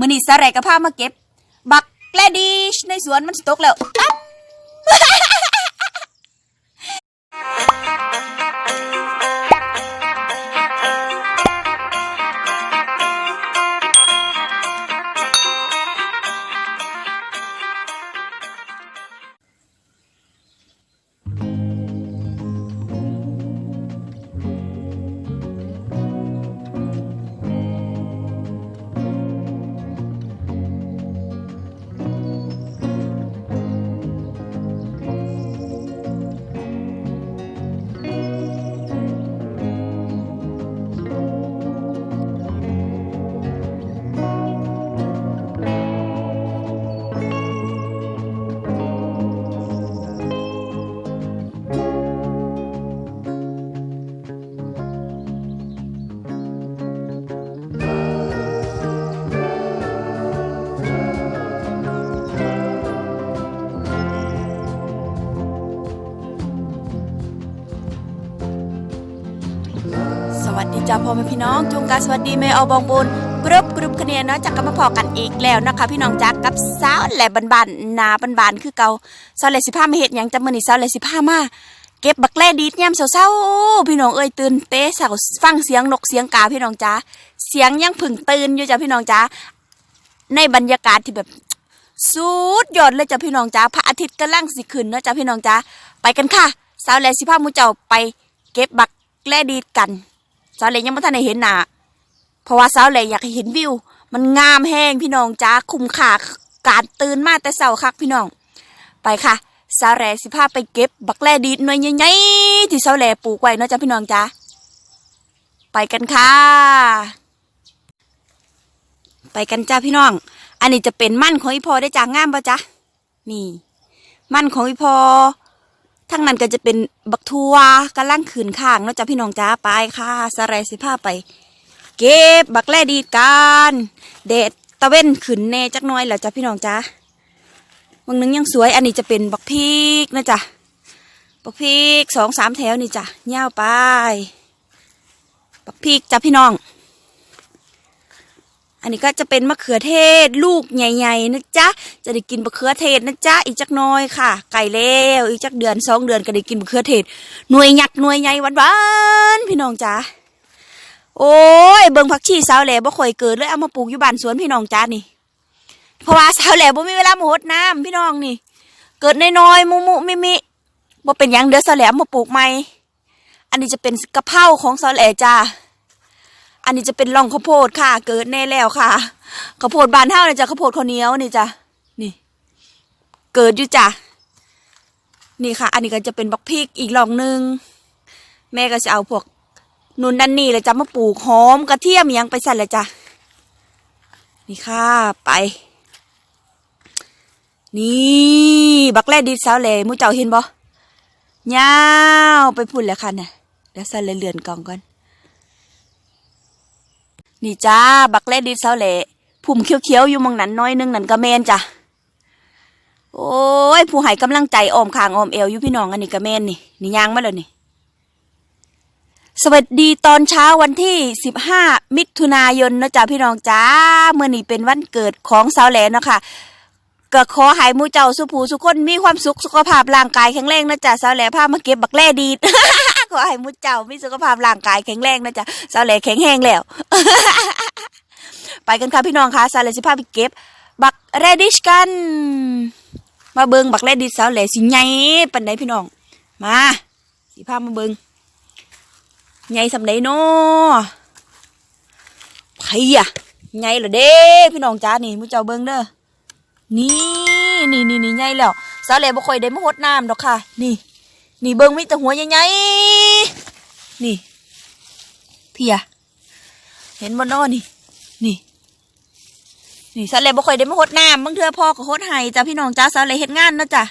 มื้อนี้สาแหลกระพามาเก็บ บักแกลดิชในสวนมันสตกแล้ว ดีจ้าพ่อแม่พี่น้องจุงกาสวัสดีแม่เอาบองบุญกรุบกรุบคะแนนเนาะจากกันมาพอกันอีกแล้วนะคะ พี่น้องจักกับสาวแหลบบันๆนนาบันๆคือเก่าสาวแหล่สิพาไมาเฮ็ดหยังจำมื้อนี้สาวแหล่สิพามาเก็บบักแลดีดยามเช้าๆพี่น้องเอ้ยตื่นเต้สาวฟังเสียงนกเสียงกาพี่น้องจ้าเสียงยังผึ่งตื่นอยู่จ้าพี่น้องจ้าในบรรยากาศที่แบบสุดยอดเลยจ้ะพี่น้องจ้าพระอาทิตย์กำลังสิขึ้นเนาะจ้ะพี่น้องจ้าไปกันค่ะ สาวแหล่สิพามูเจ้าไป เก็บบักแลดีดกัน สาวแลยังไม่ทันได้เห็นหน้าเพราะว่าสาวแลอยากให้เห็นวิว มันงามแห้งพี่น้องจ้าคุ้มค่าการตื่นมาแต่เช้าคักพี่น้อง ไปค่ะสาวแลสิพาไปเก็บ บักแลดีดหน่วยใหญ่ๆที่สาวแลปลูกไว้เนาะจ้ะพี่น้องจ้าไปกันค่ะ ไปกันจ้าพี่น้อง อันนี้จะเป็นมั่นของอีพอได้จางงามปะจ๊ะนี่ มั่นของอีพอ ทั้งนั้นก็จะเป็นบักทัวกำลังขืนข้างเนาะจ้าพี่น้องจ้าไปค่ะสะไรสิผ้าไป เก็บบักแลดีกันเดดตะเว้นขืนแน่จักน้อยแล้วจ้าพี่น้องจ้าบางนึงยังสวยอันนี้จะเป็นบักพริกนะจ๊ะบักพริกสองสามแถวนี่จ้ะเง่าวไปบักพริกจ้าพี่น้อง อันนี้ก็จะเป็นมะเขือเทศลูกใหญ่ๆนะจ๊ะ จะได้กินมะเขือเทศนะจ๊ะอีกจักน้อยค่ะ ไก่แล้วอีกจักเดือนสองเดือนก็ได้กินมะเขือเทศหน่วยยักหน่วยใหญ่หวานๆพี่น้องจ๊ะโอ้ยเบิ่งผักชีสาวแหล่บ่ค่อยเกิดเลยเอามาปลูกอยู่บ้านสวนพี่น้องจ้านี่ เพราะว่าสาวแหล่บ่มีเวลามาหดน้ำพี่น้องนี่ เกิดน้อยๆมุมุมิมิบ่เป็นยังเด้อสาวแหล่มาปลูกใหม่ อันนี้จะเป็นกะเพราของสาวแหล่จ้า อันนี้จะเป็นร่องข้าวโพดค่ะ เกิดแน่แล้วค่ะข้าวโพดบานเท่านี่จ้ะข้าวโพดข้าวเหนียวนี่จ้ะนี่ เกิดอยู่จ้ะนี่ค่ะ อันนี้ก็จะเป็นบักพริกอีกร่องหนึ่งแม่ก็จะเอาพวกนุ่นดันนี่เลยจ้ะมาปลูกหอมกระเทียมยังไปใส่เลยจ้ะนี่ค่ะไปนี่บักแรดดิดสาวแหล่มูเจ้าเห็นบ่ยาวไปพุ่นแล้วค่ะเนี่ยเดี๋ยวใส่เลยเลื่อนกล่องก่อน นี่จ้า บักแลดิดเสาเหล่ผุ่มเขียวๆอยู่มองนั้นน้อยหนึงนั่นก็แมนจ้ะ โอ้ย ผู้ให้กำลังใจออมคางออมเอวอยู่พี่น้องอันนี้ก็แมนนี่ นี่ยางมาแล้วนี่ สวัสดีตอนเช้าวันที่ 15 มิถุนายนนะจ๊ะพี่น้องจ้าเมื่อนี้เป็นวันเกิดของสาวแหลเนาะค่ะ ก็ขอให้หมูเจ้าสุภูสุคนมีความสุขสุขภาพร่างกายแข็งแรงนะจ๊ะสาวแหลพามาเก็บบักแลดีดขอให้หมูเจ้ามีสุขภาพร่างกายแข็งแรงนะจ๊ะสาวแหล่แข็งแรงแล้ว ไปกันค่ะพี่น้องค่ะสาวแหล่สิพาไปเก็บ บักแรดิชกัน มาเบิงบักแรดิชสาวแหล่สิใหญ่ปันใดพี่น้อง มาสิพามาเบิงใหญ่สำใดเนาะไผอะใหญ่เหรอเด้พี่น้องจ้านี่มูเจ้าเบิงเด้อ นี่นี่นี่นี่ใหญ่แล้วสาวแหล่บ่ค่อยได้มาหดน้ำดอกค่ะ นี่ นี่เบิ่งมีแต่หัวใหญ่ๆนี่ เพีย เห็นบ่นอนี่ นี่ นี่สาวแหล่บ่ค่อยได้มาหดน้ำบางเทื่อพ่อก็หดให้จ้ะพี่น้องจ้าสาวแหล่เฮ็ดงานเนาะจ้ะ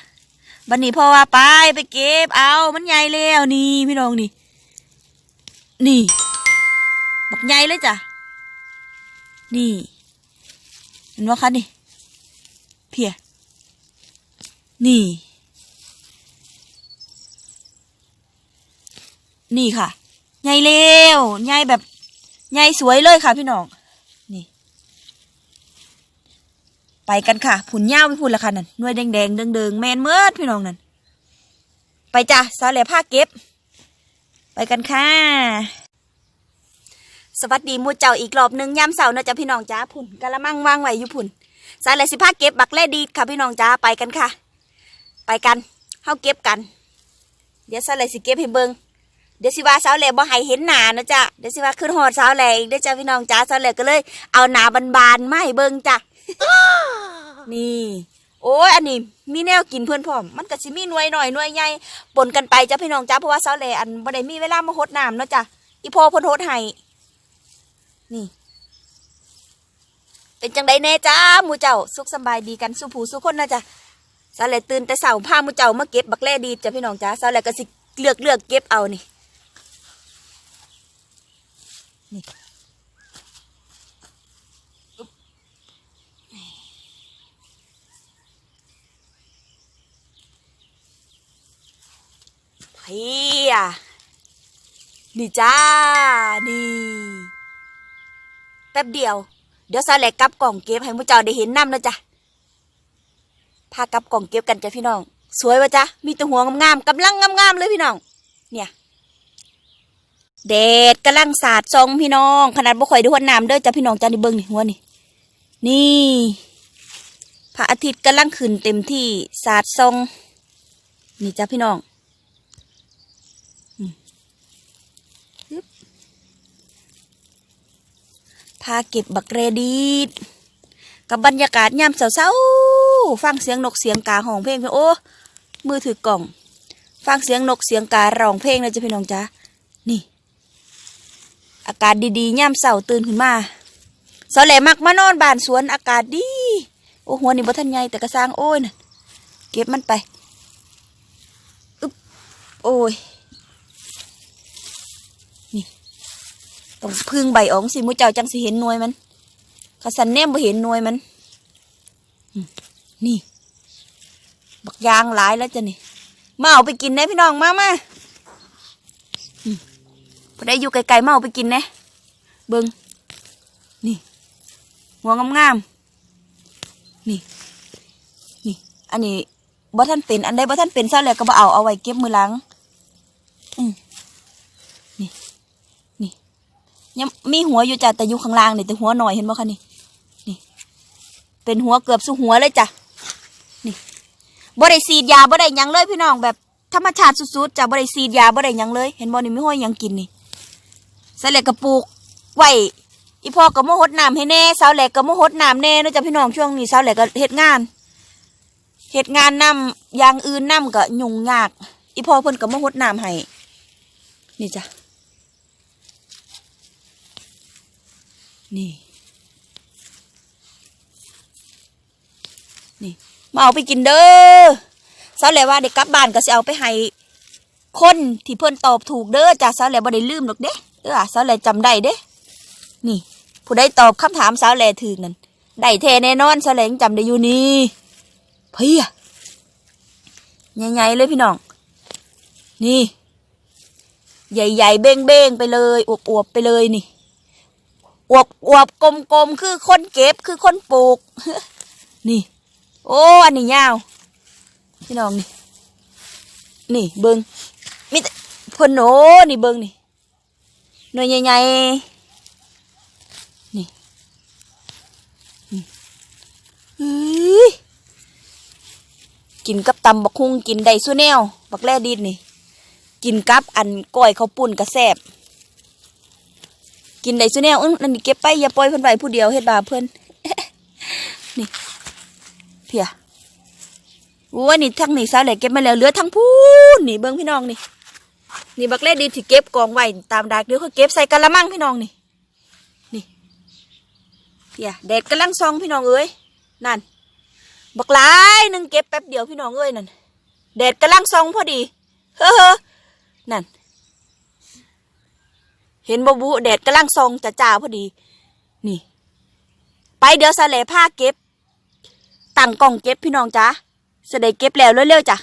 บัดนี้พ่อว่าไปไปเก็บเอามันใหญ่แล้วนี่พี่น้องนี่ นี่บักใหญ่เลยจ้ะนี่เห็นบ่คะนี่ พีย นี่ นี่ค่ะใหญ่เร็วใหญ่แบบใหญ่สวยเลยค่ะพี่น้อง นี่ ไปกันค่ะ ผุนยาวไปพุ่นละค่ะนั่นหน่วยแดงๆเดิงๆแมนเมื่อพี่น้องนั่น ไปจ้ะสาวแหล่ผ้าเก็บ ไปกันค่ะสวัสดีมูเจ้าอีกรอบหนึ่งยามเสาร์นะจ๊ะพี่น้องจ้าพุ่นกะละมังวางไว้อยู่พุ่น สาวแหล่สิผ้าเก็บบักแล่ดีค่ะพี่น้องจ้าไปกันค่ะ ไปกันเฮาเก็บกัน เดี๋ยวสาวแหล่สิเก็บให้เบิงเดี๋ยวสิว่าสาวแหล่บ่ให้เห็นหนานะจ๊ะเดี๋ยวสิว่าขึ้นหอดสาวแหล่อีกเด้อจ้าพี่น้องจ้าสาวแหล่ก็เลย เอาหนาบานๆมาให้เบิงจ้ะนี่ โอ้ยอันนี้มีแนวกินเพื่อนพร้อมมันก็สิมีหน่วยหน่อยหน่วยใหญ่ปนกันไปจ้ะพี่น้องจ้าเพราะว่าสาวแหล่อันบ่ได้มีเวลามาหดน้ำเนาะจ้ะอีพ่อเพิ่นหดให้นี่ เป็นจังไดแน่จ้าหมูเจ้าสุขสบายดีกันสุผูสุคนนะจ้ะสาวแหล่ตื่นแต่เช้าพาหมูเจ้ามาเก็บบักแล่ดีจ้ะพี่น้องจ้าสาวแหลก็สิเลือกเลือกเก็บเอานี่นี่เพียนี่จ้า นี่ แป๊บเดียว เดี๋ยวซาแหลกกลับกล่องเก็บให้มูเจ้าได้เห็นน้ำนะจ๊ะพากลับกล่องเก็บกันจ้ะพี่น้อง สวยวะจ๊ะมีแตัวหัวงามๆกำลังงามๆเลยพี่น้อง เนี่ยเดดกำลังสาดทรงพี่น้อง ขนาดบ่ข่อยดูหัวน้ำเด้อจ้ะพี่น้องจ้านี่เบิ้งนี่หัวนี่นี่พระอาทิตย์กำลังขึ้นเต็มที่สาดทรงนี่จ้ะพี่น้องอืมฮึบ พาเก็บบักเรดีดกับบรรยากาศยามเช้าๆฟังเสียงนกเสียงกาห้องเพลงโอ้มือถือกล่อง ฟังเสียงนกเสียงการ้องเพลงนะจ้ะพี่น้องจ้านี่ อากาศดีๆยามเสาตื่นขึ้นมาเสาแหลมักมานอนบ้านสวนอากาศดีโอ้หัวนี่บ่ทันใหญ่แต่กระสร้างโอ้ยนะเก็บมันไปอึ๊บโอ้ยนี่ ต้องพึ่งใบอองสิมูเจ้าจังสิเห็นหน่วยมันกระสันแนมบ่เห็นหน่วยมัน นี่ บักยางหลายแล้วจ้ะนี่ มาเอาไปกินนะพี่น้องมามาพอได้อยู่ไกลๆมาเอาไปกินนะเบิงนี่หัวงามๆนี่ นี่ อันนี้บ่ท่านเป็น อันใดบ่ท่านเป็นซะแล้วก็บ่เอาเอาไว้เก็บมือหลัง อืมนี่ นี่ ยังมีหัวอยู่จ้ะแต่อยู่ข้างล่างนี่แต่หัวหน่อยเห็นบ่คะนี่นี่ เป็นหัวเกือบสุหัวเลยจ้ะนี่บ่ได้ฉีดยาบ่ได้ยังเลยพี่น้องแบบธรรมชาติสุดๆจ้ะบ่ได้ฉีดยาบ่ได้ยังเลย เห็นบ่นี่ไม่ห้อยยังกินนี่สาวแหลกกระปลูกไหวอีพ่อก็มาหดน้ำให้แน่สาวแหลกก็มาหดน้ำแน่นอะจ๊ะพี่น้องช่วงนี้สาวแหลกก็เฮ็ดงานเฮ็ดงานนำอย่างอื่นนำก็ยุ่งยาก อีพ่อเพิ่นก็มาหดน้ำให้นี่จ้ะ นี่ นี่ มาเอาไปกินเด้อสาวแหลกว่าเด็กกลับบ้านก็สิเอาไปให้คนที่เพิ่อนตอบถูกเด้อจ้ะสาวแหลกบ่ได้ลืมหรอกเด้เออสาวแหล่จำได้เด้ นี่ ผู้ใดตอบคำถามสาวแหล่ถึงนั่นได้แท้แน่นอนสาวแหล่จำได้อยู่นี่เพียใหญ่ๆเลยพี่น้อง นี่ ใหญ่ๆเบ้งๆไปเลยอวบๆไปเลยนี่ อวบอวบกลมๆคือคนเก็บคือคนปลูก นี่ โอ้อันนี้ยาวพี่น้องนี่ นี่เบิงมิแต่เพิ่นโอ้นี่เบิงนี่หน่วยใหญ่ๆนี่อืมเฮ้ยกินกับตำบักฮุงกินได้สู้แนว บักแล่ดินนี่ กินกับอันก้อยข้าวปุ้นกระแซบ กินได้สู้แนวอื้อนั่นนี่เก็บไปอย่าปล่อยเพิ่นไว้ผู้เดียวเฮ็ดบาปเพิ่นนี่เพียโอ้นี่ทั้งนี่สาวแหลกเก็บมาแล้วเหลือทั้งพูนนี่เบิ่งพี่น้องนี่ นี่บักเล่ดีที่เก็บกองไว้ตามดากเดี๋ยวเขาเก็บใส่กะละมังพี่น้องนี่ นี่เพียแดดกำลังซองพี่น้องเอ้ยนั่นบักหลายหนึ่งเก็บแป๊บเดียวพี่น้องเอ้ยนั่นแดดกำลังซองพอดี เฮ้อนั่น เห็นบบุแดดกำลังซองจะจ้าพอดี นี่ ไปเดี๋ยวสะเลผ้าเก็บตั้งกล่องเก็บพี่น้องจ้าสะได้เก็บแล้วเร็วๆจ้ะ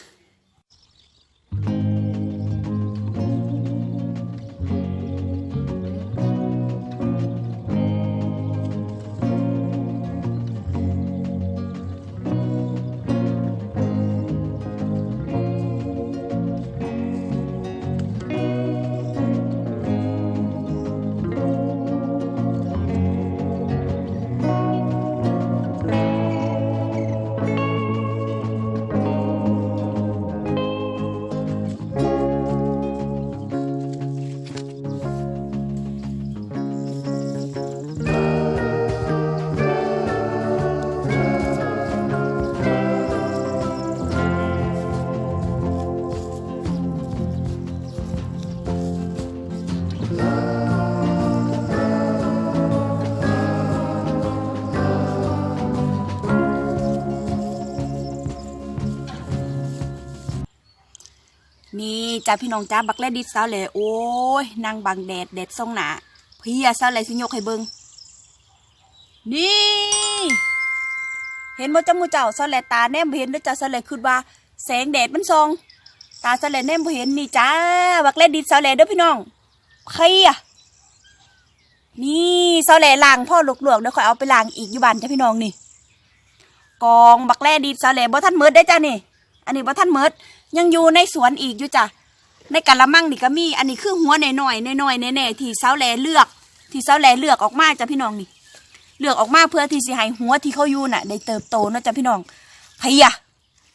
นี่จ้าพี่น้องจ้าบักแลดิสซาวเลยโอ้ยนางบังแดดแดดส่องหนาพี่อะซาวเลยสิยกให้เบิงนี่ เห็นบ่จ้ามูเจ้าซาวเลยตาแนมเห็นด้อจ้าซาวเลยคือว่า แสงแดดมันส่องตาซาวเลยแนมเห็นนี่จ้าบักแลดิสซาวเลยเด้อพี่น้องใครอะนี่ซาวเลยล้างพ่อหลวกๆเดี๋ยวคอยเอาไปล้างอีกอยู่บ้านจ้าพี่น้องนี่ กองบักแลดิสซาวเลยบ่ทันหมืดได้จ้านี่ อันนี้บ่ทันหมืด ยังอยู่ในสวนอีกอยู่จ้ะในกะละมังนี่ก็มี อันนี้คือหัวหน่อยๆน้อยๆแน่ๆที่เสาแหลเลือก ที่เสาแหลเลือกออกมาจ้ะพี่น้องนี่เลือกออกมาเพื่อที่สิให้หัวที่เขาอยู่น่ะได้เติบโตเนาะจ้ะพี่น้องเฮีย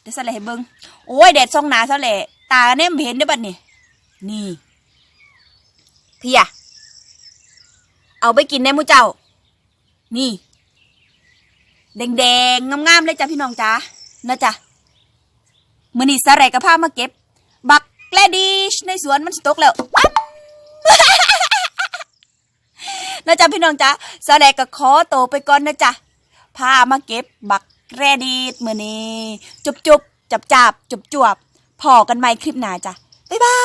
เดี๋ยวเสาแหลให้เบิ่งโอ้ยแดดส่องหนาเสาแหลตาเนี่ยเห็นได้บัดนี่นี่เพียเอาไปกินได้มูเจ้า นี่ แดงๆงามๆเลยจ้ะพี่น้องจ้านะจ้ะ มือนี่สระายกับผ้ามาเก็บ บักแกลดิชในสวนมันสตกแล้วนะจ๊ะพี่น้องจ๊ะสาหร่ายกับขอโตไปก่อนนะจ๊ะผ้ามาเก็บ บักแกลดิชมือนี่จุบจุบจับจับจุบจวบพอกันไหมคลิปหน้าจ๊ะบ๊ายบา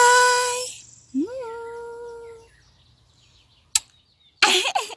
ย